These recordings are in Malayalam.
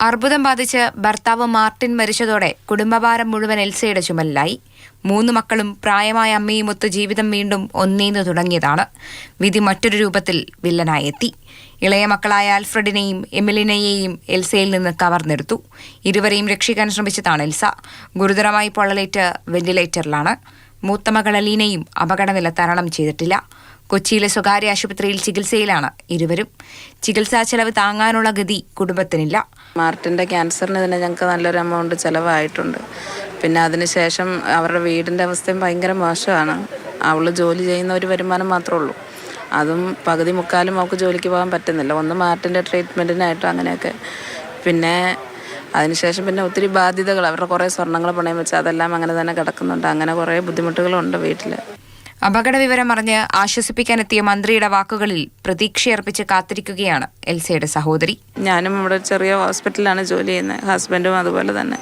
അർബുദം ബാധിച്ച് ഭർത്താവ് മാർട്ടിൻ മരിച്ചതോടെ കുടുംബഭാരം മുഴുവൻ എൽസയുടെ ചുമലിലായി. മൂന്ന് മക്കളും പ്രായമായ അമ്മയും അമ്മയുമൊത്ത് ജീവിതം വീണ്ടും ഒന്നേന്ന് തുടങ്ങിയതാണ്. വിധി മറ്റൊരു രൂപത്തിൽ വില്ലനായി എത്തി. ഇളയ മക്കളായ ആൽഫ്രഡിനെയും എമിലിനെയെയും എൽസയിൽ നിന്ന് കവർന്നെടുത്തു. ഇരുവരെയും രക്ഷിക്കാൻ ശ്രമിച്ചതാണ് എൽസ. ഗുരുതരമായി പൊള്ളലേറ്റ് വെന്റിലേറ്ററിലാണ്. മൂത്ത മകൾ അലീനയും അപകടനില തരണം ചെയ്തിട്ടില്ല. കൊച്ചിയിലെ സ്വകാര്യ ആശുപത്രിയിൽ ചികിത്സയിലാണ് ഇരുവരും. ചികിത്സാ ചെലവ് താങ്ങാനുള്ള ഗതി കുടുംബത്തിനില്ല. മാർട്ടിന്റെ ക്യാൻസറിന് തന്നെ ഞങ്ങൾക്ക് നല്ലൊരു എമൗണ്ട് ചിലവായിട്ടുണ്ട്. പിന്നെ അതിനുശേഷം അവരുടെ വീടിന്റെ അവസ്ഥയും ഭയങ്കര മോശമാണ്. അവൾ ജോലി ചെയ്യുന്ന ഒരു വരുമാനം മാത്രമേ ഉള്ളൂ. അതും പകുതി മുക്കാലും അവൾക്ക് ജോലിക്ക് പോകാൻ പറ്റുന്നില്ല. ഒന്ന് മാർട്ടിന്റെ ട്രീറ്റ്മെന്റിനായിട്ടും അങ്ങനെയൊക്കെ. പിന്നെ അതിനുശേഷം പിന്നെ ഒത്തിരി ബാധ്യതകൾ അവരുടെ കുറേ സ്വർണങ്ങൾ പണയം വെച്ച് അതെല്ലാം അങ്ങനെ തന്നെ കിടക്കുന്നുണ്ട്. അങ്ങനെ കുറേ ബുദ്ധിമുട്ടുകളുണ്ട് വീട്ടിൽ അപകട വിവരം അറിഞ്ഞ് ആശ്വസിപ്പിക്കാനെത്തിയ മന്ത്രിയുടെ വാക്കുകളിൽ പ്രതീക്ഷയർപ്പിച്ച് കാത്തിരിക്കുകയാണ് എൽസയുടെ സഹോദരി. ഞാനും ഇവിടെ ചെറിയ ഹോസ്പിറ്റലിലാണ് ജോലി ചെയ്യുന്നത് ഹസ്ബൻഡും അതുപോലെ തന്നെ.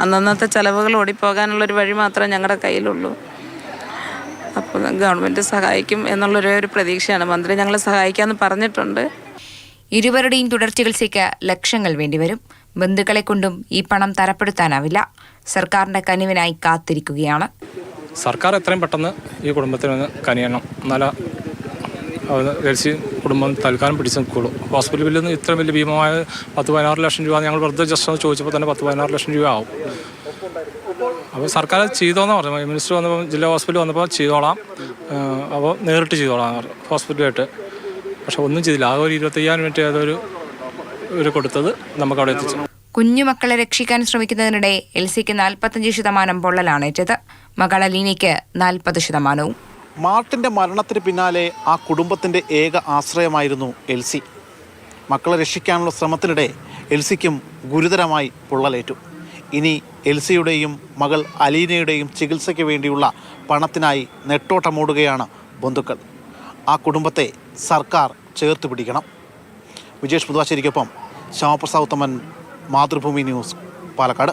അന്നന്നത്തെ ചിലവുകൾ ഓടിപ്പോകാനുള്ളൊരു വഴി മാത്രമേ ഞങ്ങളുടെ കയ്യിലുള്ളൂ. അപ്പോൾ ഗവൺമെന്റ് സഹായിക്കും എന്നുള്ളൊരു ഒരു പ്രതീക്ഷയാണ്. മന്ത്രി ഞങ്ങളെ സഹായിക്കാമെന്ന് പറഞ്ഞിട്ടുണ്ട്. ഇരുവരുടെയും തുടർ ചികിത്സയ്ക്ക് ലക്ഷങ്ങൾ വേണ്ടിവരും. ബന്ധുക്കളെ കൊണ്ടും ഈ പണം തരപ്പെടുത്താനാവില്ല. സർക്കാരിന്റെ കനിവിനായി കാത്തിരിക്കുകയാണ്. സർക്കാർ എത്രയും പെട്ടെന്ന് ഈ കുടുംബത്തിന് കനിയണം. എന്നാല എൽസി കുടുംബം തൽക്കാലം പിടിച്ച് നിൽക്കുള്ളൂ. ഹോസ്പിറ്റൽ ബില്ലിൽ നിന്ന് ഇത്ര വലിയ ഭീമമായ പത്ത് പതിനാറ് ലക്ഷം രൂപ ഞങ്ങൾ വെറുതെ ജസ്റ്റ് ഒന്ന് ചോദിച്ചപ്പോൾ തന്നെ പത്ത് പതിനാറ് ലക്ഷം രൂപ ആവും. അപ്പോൾ സർക്കാർ ചെയ്തോന്ന് പറഞ്ഞു മിനിസ്റ്റർ വന്നപ്പോൾ ജില്ലാ ഹോസ്പിറ്റൽ വന്നപ്പോൾ ചെയ്തോളാം. അപ്പോൾ നേരിട്ട് ചെയ്തോളാം. ഹോസ്പിറ്റലായിട്ട്. പക്ഷെ ഒന്നും ചെയ്തില്ല. ആ ഒരു ഇരുപത്തയ്യായിരം മിനിറ്റ് ഏതൊരു ഒരു കൊടുത്തത് നമുക്ക് അവിടെ എത്തിച്ചു കുഞ്ഞുമക്കളെ രക്ഷിക്കാൻ ശ്രമിക്കുന്നതിനിടെ എൽസിക്ക് നാൽപ്പത്തഞ്ച് ശതമാനം പൊള്ളലാണ് ഏറ്റത്. മകൾ അലീനയ്ക്ക് നാൽപ്പത് ശതമാനവും. മാർട്ടിന്റെ മരണത്തിന് പിന്നാലെ ആ കുടുംബത്തിന്റെ ഏക ആശ്രയമായിരുന്നു എൽസി. മക്കളെ രക്ഷിക്കാനുള്ള ശ്രമത്തിനിടെ എൽസിക്കും ഗുരുതരമായി പൊള്ളലേറ്റു. ഇനി എൽസിയുടെയും മകൾ അലീനയുടെയും ചികിത്സയ്ക്ക് വേണ്ടിയുള്ള പണത്തിനായി നെട്ടോട്ടമോടുകയാണ് ബന്ധുക്കൾ. ആ കുടുംബത്തെ സർക്കാർ ചേർത്ത് പിടിക്കണം. വിജേഷ് പുതുവാശ്ശേരിക്കൊപ്പം ശ്യാമപ്രസാദ് ഉത്തമൻ മാതൃഭൂമി ന്യൂസ് പാലക്കാട്.